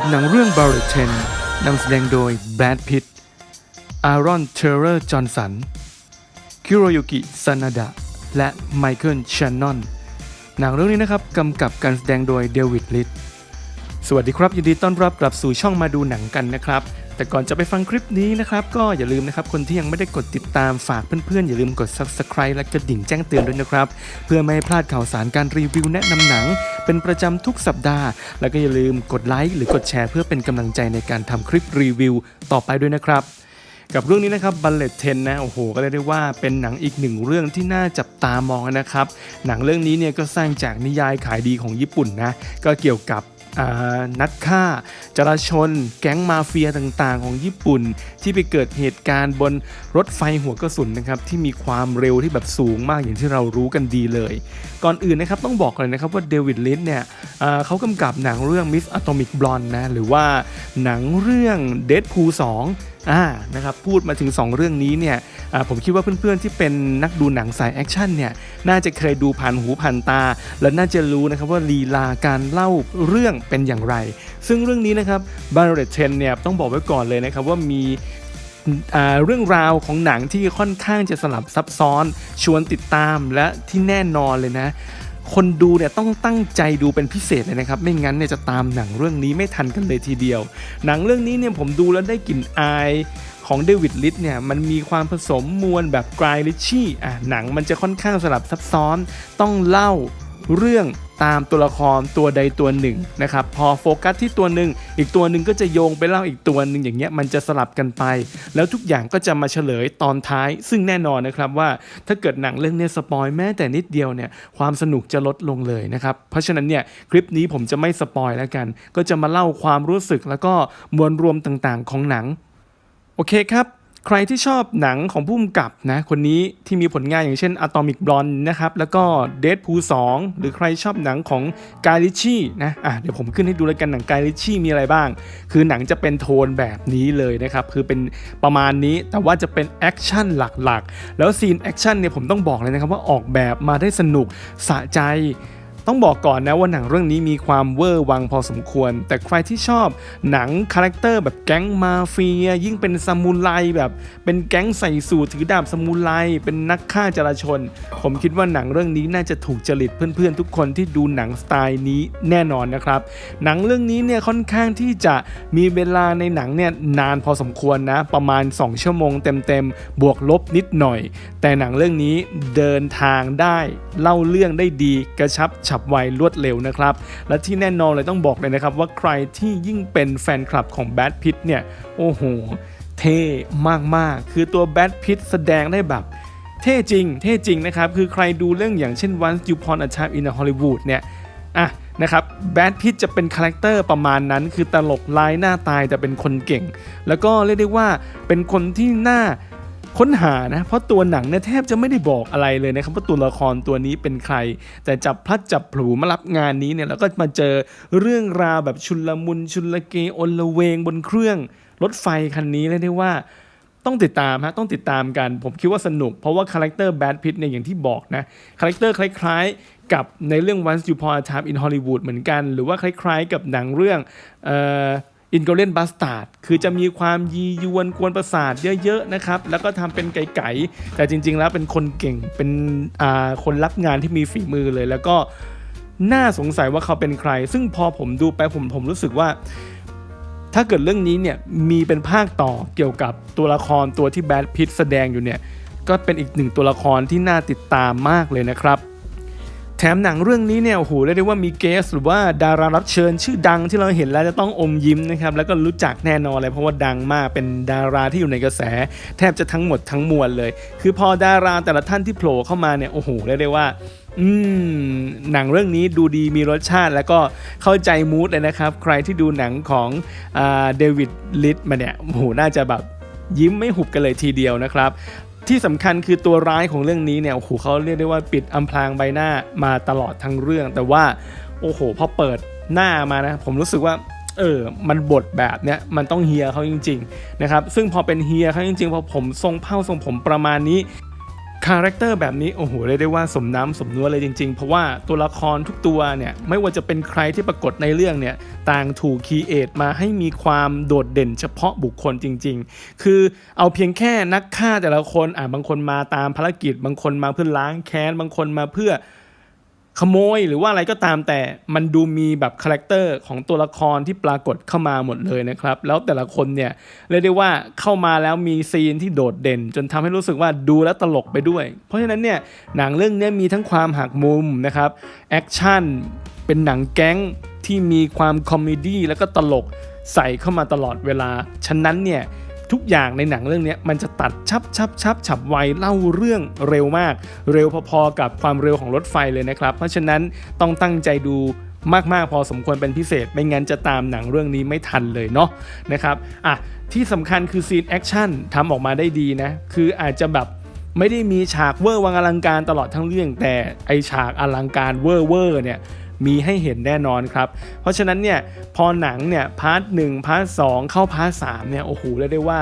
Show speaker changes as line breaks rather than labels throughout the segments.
กับหนังเรื่อง b a r r e t 10นำแสดงโดยแบรดพิตต์อารอนเทเลอร์จอห์นสัน คิโรยุกิซานาดะ และไมเคิลชานนอน หนังเรื่องนี้นะครับกำกับการแสดงโดยเดวิดลิตสวัสดีครับ ยินดีต้อนรับกลับสู่ช่องมาดูหนังกันนะครับ แต่ก่อนจะไปฟังคลิปนี้นะครับ ก็อย่าลืมนะครับ คนที่ยังไม่ได้กดติดตามฝากเพื่อนๆ อย่าลืมกด subscribe และกระดิ่งแจ้งเตือนด้วยนะครับ เพื่อไม่ให้พลาดข่าวสารการรีวิวแนะนำหนัง เป็นประจำทุกสัปดาห์ แล้วก็อย่าลืมกดไลค์หรือกดแชร์เพื่อเป็นกำลังใจในการทำคลิปรีวิวต่อไปด้วยนะครับกับเรื่องนี้นะครับบัลเลตเทนนะ โอ้โห ก็เรียกได้ว่าเป็นหนังอีกหนึ่งเรื่องที่น่าจับตามองนะครับ หนังเรื่องนี้เนี่ยก็สร้างจากนิยายขายดีของญี่ปุ่นนะ ก็เกี่ยวกับ นักฆ่า จราชน แก๊งมาเฟียต่างๆ ของญี่ปุ่น ที่ไปเกิดเหตุการณ์บนรถไฟหัวกระสุนนะครับที่มีความเร็วที่แบบสูงมากอย่างที่เรารู้กันดีเลย ก่อนอื่นนะครับต้องบอกเลยนะครับว่าเดวิดลินเนี่ยเขากำกับหนังเรื่อง Miss Atomic Blonde นะหรือว่าหนังเรื่อง Deadpool 2 อ่านะครับพูดมาถึง 2 เรื่องนี้เนี่ยผมคิดว่าเพื่อนๆที่เป็นนักดูหนังสายแอคชั่นเนี่ยน่าจะเคยดูผ่านหูผ่านตา และน่าจะรู้นะครับว่าลีลาการเล่าเรื่องเป็นอย่างไร ซึ่งเรื่องนี้นะครับบาร์เรตเทนเนี่ยต้องบอกไว้ก่อนเลยนะครับว่ามีเรื่องราวของหนังที่ค่อนข้างจะสลับซับซ้อนชวนติดตามและที่แน่นอนเลยนะ คนดูเนี่ยต้องตั้งใจดูเป็นพิเศษเลยนะครับ ไม่งั้นเนี่ยจะตามหนังเรื่องนี้ไม่ทันกันเลยทีเดียว หนังเรื่องนี้เนี่ยผมดูแล้วได้กลิ่นอายของเดวิดลิทเนี่ยมันมีความผสมมวลแบบกรายลิชชี่อะหนังมันจะค่อนข้างสลับซับซ้อน ต้องเล่าเรื่อง ตามตัวละครตัวใดตัวหนึ่งนะครับพอโฟกัสที่ตัวหนึ่งอีกตัวหนึ่งก็จะโยงไปเล่าอีกตัวหนึ่งอย่างเงี้ยมันจะสลับกันไป แล้วทุกอย่างก็จะมาเฉลยตอนท้าย ซึ่งแน่นอนนะครับว่าถ้าเกิดหนังเรื่องเนี้ยสปอยแม้แต่นิดเดียวเนี่ยความสนุกจะลดลงเลยนะครับเพราะฉะนั้นเนี่ยคลิปนี้ผมจะไม่สปอยแล้วกัน ก็จะมาเล่าความรู้สึกแล้วก็มวลรวมต่างๆ ของหนังโอเคครับ ใครที่ชอบหนังของผู้กำกับนะคนนี้ที่มีผลงานอย่างเช่น Atomic Blonde นะครับ แล้วก็ Deadpool 2 หรือใครชอบหนังของกายลิชี่นะอะเดี๋ยวผมขึ้นให้ดูแล้วกันหนังกายลิชี่มีอะไรบ้าง คือหนังจะเป็นโทนแบบนี้เลยนะครับ คือเป็นประมาณนี้แต่ว่าจะเป็นแอคชั่นหลักๆ แล้วซีนแอคชั่นเนี่ยผมต้องบอกเลยนะครับว่าออกแบบมาได้สนุกสะใจ ต้องบอกก่อนนะว่าหนังเรื่องนี้มีความเวอร์วังพอสมควร แต่ใครที่ชอบหนังคาแรคเตอร์แบบแก๊งมาเฟีย ยิ่งเป็นซามูไรแบบเป็นแก๊งใส่สูทถือดาบซามูไรเป็นนักฆ่าจราชน ผมคิดว่าหนังเรื่องนี้น่าจะถูกจริตเพื่อนๆ ทุกคนที่ดูหนังสไตล์นี้แน่นอนนะครับ หนังเรื่องนี้เนี่ยค่อนข้างที่จะมีเวลาในหนังเนี่ยนานพอสมควรนะ ประมาณ 2 ชั่วโมงเต็มๆ บวกลบนิดหน่อย แต่หนังเรื่องนี้เดินทางได้เล่าเรื่องได้ดีกระชับฉับไวรวดเร็วนะครับ และที่แน่นอนเลยต้องบอกเลยนะครับ ว่าใครที่ยิ่งเป็นแฟนคลับของแบทพิทเนี่ย โอ้โห เท่มากๆ คือตัวแบทพิทแสดงได้แบบเท่จริง เท่จริงนะครับ คือใครดูเรื่องอย่างเช่น Once You Upon a Time in Hollywood เนี่ย อะนะครับแบทพิทจะเป็นคาแรคเตอร์ประมาณนั้น คือตลกลายหน้าตายแต่เป็นคนเก่ง แล้วก็เรียกได้ว่าเป็นคนที่หน่า ค้นหานะ เพราะตัวหนังเนี่ยแทบจะไม่ได้บอกอะไรเลยนะครับว่าตัวละครตัวนี้เป็นใคร แต่จับพลัดจับผลูมารับงานนี้เนี่ยแล้วก็มาเจอเรื่องราวแบบชุลมุนชุลเกอลเวงบนเครื่องรถไฟคันนี้เลยกได้ว่าต้องติดตามฮะต้องติดตามกัน ผมคิดว่าสนุก เพราะว่าคาแรคเตอร์แบทพิทเนี่ยอย่างที่บอกนะคาแรคเตอร์คล้ายๆ กับในเรื่อง Once you p o n a Time in Hollywood เหมือนกัน หรือว่าคล้ายๆ กับหนังเรื่องเอ่อ อินโกเลนบัสตาร์ดคือจะมีความยียวนกวนประสาทเยอะๆนะครับ แล้วก็ทำเป็นไก่ๆแต่จริงๆแล้วเป็นคนเก่งเป็นคนรับงานที่มีฝีมือเลย แล้วก็น่าสงสัยว่าเขาเป็นใคร ซึ่งพอผมดูไปผมผมรู้สึกว่า ถ้าเกิดเรื่องนี้เนี่ยมีเป็นภาคต่อเกี่ยวกับตัวละครตัวที่แบทพิทแสดงอยู่เนี่ยก็เป็นอีกหนึ่งตัวละครที่น่าติดตามมากเลยนะครับ แถมหนังเรื่องนี้เนี่ยโอ้โหเรียกได้ว่ามีเกส หรือว่าดารารับเชิญชื่อดังที่เราเห็นแล้วจะต้องอมยิ้มนะครับแล้วก็รู้จักแน่นอนเลย เพราะว่าดังมากเป็นดาราที่อยู่ในกระแส แทบจะทั้งหมดทั้งมวลเลย คือพอดาราแต่ละท่านที่โผล่เข้ามาเนี่ยโอ้โหเรียกได้ว่าอืมหนังเรื่องนี้ดูดีมีรสชาติแล้วก็เข้าใจมูดเลยนะครับ ใครที่ดูหนังของเดวิดลิทมาเนี่ยโอ้โหน่าจะแบบยิ้มไม่หุบกันเลยทีเดียวนะครับ ที่สำคัญคือตัวร้ายของเรื่องนี้เนี่ยโอ้โหเขาเรียกได้ว่าปิดอำพรางใบหน้ามาตลอดทั้งเรื่อง แต่ว่าโอ้โหพอเปิดหน้ามานะ ผมรู้สึกว่าเออ มันบทแบบเนี้ย มันต้องเฮียเขาจริง ๆ นะครับ ซึ่งพอเป็นเฮียเขาจริงๆ พอผมทรงเผ้าทรงผมประมาณนี้ คาแรคเตอร์แบบนี้โอ้โหเรียกได้ว่าสมน้ำสมเนื้อเลยจริง ๆ เพราะว่าตัวละครทุกตัวเนี่ยไม่ว่าจะเป็นใครที่ปรากฏในเรื่องเนี่ยต่างถูกคีเอทมาให้มีความโดดเด่นเฉพาะบุคคลจริง ๆ คือเอาเพียงแค่นักฆ่าแต่ละคนอ่าบางคนมาตามภารกิจ บางคนมาเพื่อล้างแค้น บางคนมาเพื่อ ขโมยหรือว่าอะไรก็ตามแต่มันดูมีแบบคาแรคเตอร์ของตัวละครที่ปรากฏเข้ามาหมดเลยนะครับ แล้วแต่ละคนเนี่ยเรียกได้ว่าเข้ามาแล้วมีซีนที่โดดเด่น จนทำให้รู้สึกว่าดูแล้วตลกไปด้วย เพราะฉะนั้นเนี่ยหนังเรื่องนี้มีทั้งความหักมุมนะครับแอคชั่นเป็นหนังแก๊งที่มีความคอมเมดี้แล้วก็ตลกใส่เข้ามาตลอดเวลา ฉะนั้นเนี่ย ทุกอย่างในหนังเรื่องนี้มันจะตัดชับชับชับฉับไวเล่าเรื่องเร็วมาก เร็วพอๆกับความเร็วของรถไฟเลยนะครับ เพราะฉะนั้นต้องตั้งใจดูมาก ๆ พอสมควรเป็นพิเศษ ไม่งั้นจะตามหนังเรื่องนี้ไม่ทันเลยเนาะนะครับอะที่สำคัญคือซีนแอคชั่นทำออกมาได้ดีนะ คืออาจจะแบบไม่ได้มีฉากเวอร์วังอลังการตลอดทั้งเรื่อง แต่ไอฉากอลังการเวอร์เวอร์เนี่ย มีให้เห็นแน่นอนครับ เพราะฉะนั้นเนี่ยพอหนังเนี่ยพาร์ทหนึ่งพาร์ทสองเข้าพาร์ทสามเนี่ยโอ้โหเรียกได้ว่า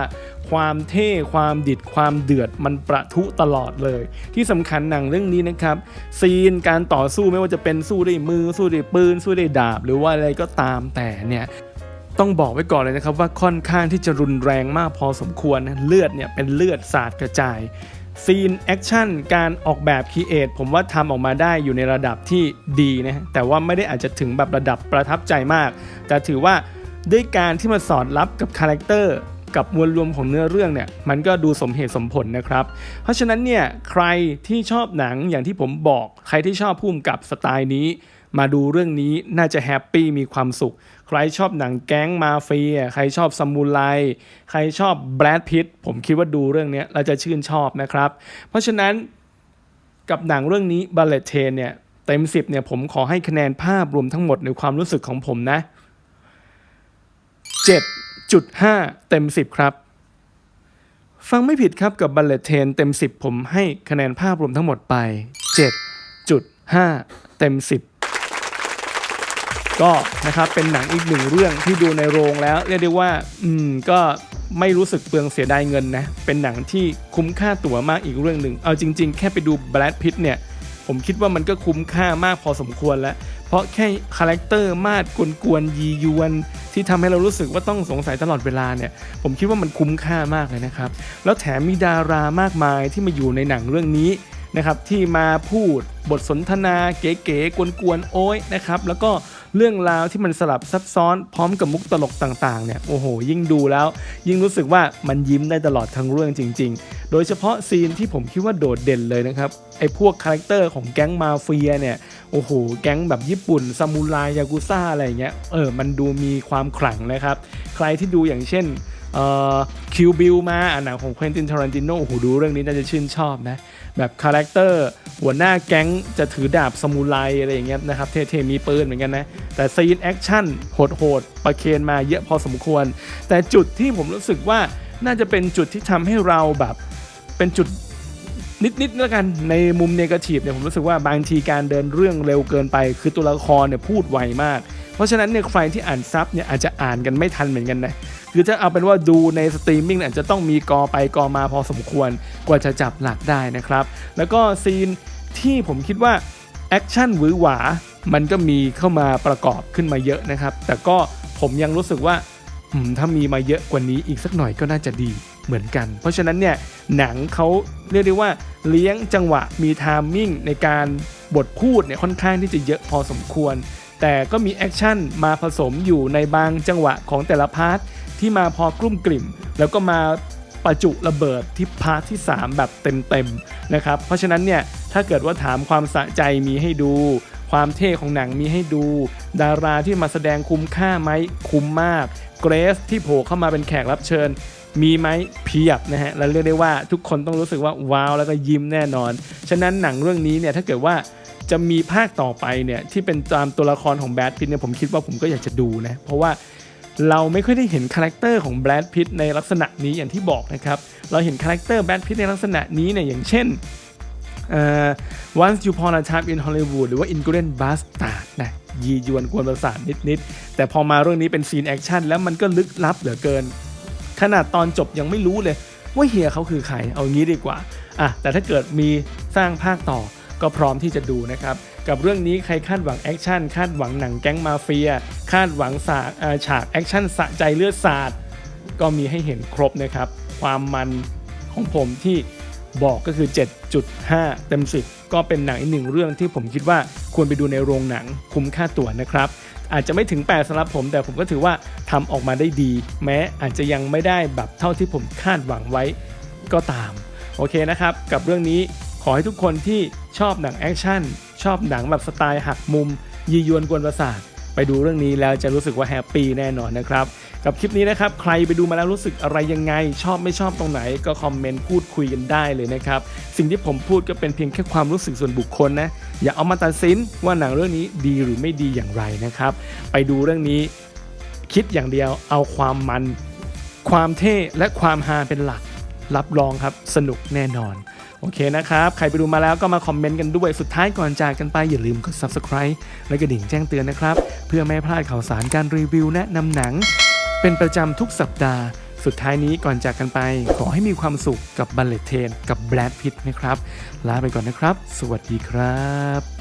ความเท่ความดิดความเดือดมันประทุตลอดเลย ที่สำคัญหนังเรื่องนี้นะครับ ซีนการต่อสู้ไม่ว่าจะเป็นสู้ด้วยมือ สู้ด้วยปืน สู้ด้วยดาบ หรือว่าอะไรก็ตามแต่เนี่ยต้องบอกไว้ก่อนเลยนะครับว่าค่อนข้างที่จะรุนแรงมากพอสมควรนะเลือดเนี่ยเป็นเลือดสาดกระจาย ซีนแอคชั่นการออกแบบคีเอทผมว่าทำออกมาได้อยู่ในระดับที่ดีนะแต่ว่าไม่ได้อาจจะถึงแบบระดับประทับใจมาก แต่ถือว่าด้วยการที่มาสอดรับกับคาแรคเตอร์กับมวลรวมของเนื้อเรื่องเนี่ยมันก็ดูสมเหตุสมผลนะครับ เพราะฉะนั้นเนี่ยใครที่ชอบหนังอย่างที่ผมบอก ใครที่ชอบพุ่มกับสไตล์นี้ มาดูเรื่องนี้น่าจะแฮปปี้มีความสุข ใครชอบหนังแก๊งมาเฟีย ใครชอบซามูไร ใครชอบแบรดพิตผมคิดว่าดูเรื่องนี้เราจะชื่นชอบนะครับ เพราะฉะนั้นกับหนังเรื่องนี้บัลเลตเทนเนี่ยเต็ม 10เนี่ยผมขอให้คะแนนภาพรวมทั้งหมดในความรู้สึกของผมนะ 7.5 เต็ม 10 ครับ ฟังไม่ผิดครับกับบัลเลตเทนเต็ม 10 ผมให้คะแนนภาพรวมทั้งหมดไป 7.5 เต็ม 10 ก็นะครับเป็นหนังอีกหนึ่งเรื่องที่ดูในโรงแล้วเรียกได้ว่าอืมก็ไม่รู้สึกเปลืองเสียดายเงินนะ เป็นหนังที่คุ้มค่าตั๋วมากอีกเรื่องหนึ่ง เอาจริง ๆ แค่ไปดูแบรดพิตเนี่ยผมคิดว่ามันก็คุ้มค่ามากพอสมควรแล้ว เพราะแค่คาแรคเตอร์มาดกวนๆยียวน ที่ทำให้เรารู้สึกว่าต้องสงสัยตลอดเวลาเนี่ย ผมคิดว่ามันคุ้มค่ามากเลยนะครับ แล้วแถมมีดารามากมายที่มาอยู่ในหนังเรื่องนี้นะครับที่มาพูดบทสนทนาเก๋ๆกวนๆโอ้ยนะครับ แล้วก็ เรื่องราวที่มันสลับซับซ้อนพร้อมกับมุกตลกต่างๆเนี่ยโอ้โห ยิ่งดูแล้ว ยิ่งรู้สึกว่ามันยิ้มได้ตลอดทั้งเรื่องจริง ๆ โดยเฉพาะซีนที่ผมคิดว่าโดดเด่นเลยนะครับไอ้พวกคาแรคเตอร์ของแก๊งมาเฟียเนี่ยโอ้โหแก๊งแบบญี่ปุ่นซามูไรยากุซ่าอะไรเงี้ยเออมันดูมีความขลังนะครับ ใครที่ดูอย่างเช่น คิวบิลมาอะหนังของเควินตินทารันติโนโอ้โหดูเรื่องนี้น่าจะชื่นชอบนะ แบบคาแรคเตอร์หัวหน้าแก๊งจะถือดาบสมุไรอะไรอย่างเงี้ยนะครับ เท่ๆ มีปืนเหมือนกันนะ แต่ซีนแอคชั่นโหดๆ ประเคนมาเยอะพอสมควร แต่จุดที่ผมรู้สึกว่าน่าจะเป็นจุดที่ทำให้เราแบบเป็นจุดนิดๆแล้วกันในมุมเนกาทีฟเนี่ยผมรู้สึกว่าบางทีการเดินเรื่องเร็วเกินไป คือตัวละครเนี่ยพูดไวมาก เพราะฉะนั้นเนี่ยใครที่อ่านซับเนี่ยอาจจะอ่านกันไม่ทันเหมือนกันนะ คือถ้าเอาเป็นว่าดูในสตรีมมิ่งเนี่ยอาจจะต้องมีกอไปกอมาพอสมควรกว่าจะจับหลักได้นะครับ แล้วก็ซีนที่ผมคิดว่าแอคชั่นหวือหวา มันก็มีเข้ามาประกอบขึ้นมาเยอะนะครับ แต่ก็ผมยังรู้สึกว่าถ้ามีมาเยอะกว่านี้อีกสักหน่อยก็น่าจะดีเหมือนกัน เพราะฉะนั้นเนี่ยหนังเขาเรียกได้ว่าเลี้ยงจังหวะมีไทามมิ่งในการบทพูดเนี่ยค่อนข้างที่จะเยอะพอสมควร แต่ก็มีแอคชั่นมาผสมอยู่ในบางจังหวะของแต่ละพาร์ท ที่มาพอกลุ่มกลิ่ม แล้วก็มาประจุระเบิดที่พาร์ทที่ 3 แบบเต็มๆนะครับ เพราะฉะนั้นเนี่ยถ้าเกิดว่าถามความสะใจมีให้ดู ความเท่ของหนังมีให้ดู ดาราที่มาแสดงคุ้มค่าไหมคุ้มมากเกรซที่โผล่เข้ามาเป็นแขกรับเชิญมีไหมเพียบนะฮะและเรียกได้ว่าทุกคนต้องรู้สึกว่าว้าวแล้วก็ยิ้มแน่นอน ฉะนั้นหนังเรื่องนี้เนี่ยถ้าเกิดว่าจะมีภาคต่อไปเนี่ยที่เป็นตามตัวละครของแบดพิตเนี่ยผมคิดว่าผมก็อยากจะดูนะเพราะว่า เราไม่ค่อยได้เห็นคาแรคเตอร์ของแบดพิตในลักษณะนี้อย่างที่บอกนะครับ เราเห็นคาแรคเตอร์แบดพิตในลักษณะนี้เนี่ยอย่างเช่น uh, Once You Upon a Time in Hollywood หรือว่า Inglourious Bastard นะยียวนกวนประสาทนิด ๆ แต่พอมาเรื่องนี้เป็นซีนแอคชั่นแล้วมันก็ลึกลับเหลือเกิน ขนาดตอนจบยังไม่รู้เลย ว่าเฮียเขาคือใคร เอางี้ดีกว่าอะแต่ถ้าเกิดมีสร้างภาคต่อก็พร้อมที่จะดูนะครับ กับเรื่องนี้ใครคาดหวังแอคชั่นคาดหวังหนังแก๊งมาเฟีย คาดหวังาฉากแอคชั่นสะใจเลือดสาดก็มีให้เห็นครบนะครับ ความมันของผมที่บอกก็คือ 7.5 เต็ม 10 ก็เป็นหนังอีกหนึ่งเรื่องที่ผมคิดว่าควรไปดูในโรงหนังคุ้มค่าตั๋วนะครับ อาจจะไม่ถึง 8สำหรับผม แต่ผมก็ถือว่าทำออกมาได้ดี แม้อาจจะยังไม่ได้แบบเท่าที่ผมคาดหวังไว้ก็ตาม โอเคนะครับ กับเรื่องนี้ขอให้ทุกคนที่ชอบหนังแอคชั่น ชอบหนังแบบสไตล์หักมุม ยียวนกวนประสาทไปดูเรื่องนี้แล้วจะรู้สึกว่าแฮปปี้แน่นอนนะครับ กับคลิปนี้นะครับ ใครไปดูมาแล้วรู้สึกอะไรยังไง ชอบไม่ชอบตรงไหนก็คอมเมนต์พูดคุยกันได้เลยนะครับ สิ่งที่ผมพูดก็เป็นเพียงแค่ความรู้สึกส่วนบุคคลนะ อย่าเอามาตัดสินว่าหนังเรื่องนี้ดีหรือไม่ดีอย่างไรนะครับ ไปดูเรื่องนี้ คิดอย่างเดียวเอาความมัน ความเท่และความฮาเป็นหลัก รับรองครับสนุกแน่นอน โอเคนะครับ ใครไปดูมาแล้วก็มาคอมเมนต์กันด้วย สุดท้ายก่อนจากกันไปอย่าลืมกด subscribe และกระดิ่งแจ้งเตือนนะครับ เพื่อไม่พลาดข่าวสารการรีวิวแนะนำหนัง เป็นประจำทุกสัปดาห์ สุดท้ายนี้ก่อนจากกันไป ขอให้มีความสุขกับบัลเลตเทนกับแบรดพิตนะครับ ลาไปก่อนนะครับ สวัสดีครับ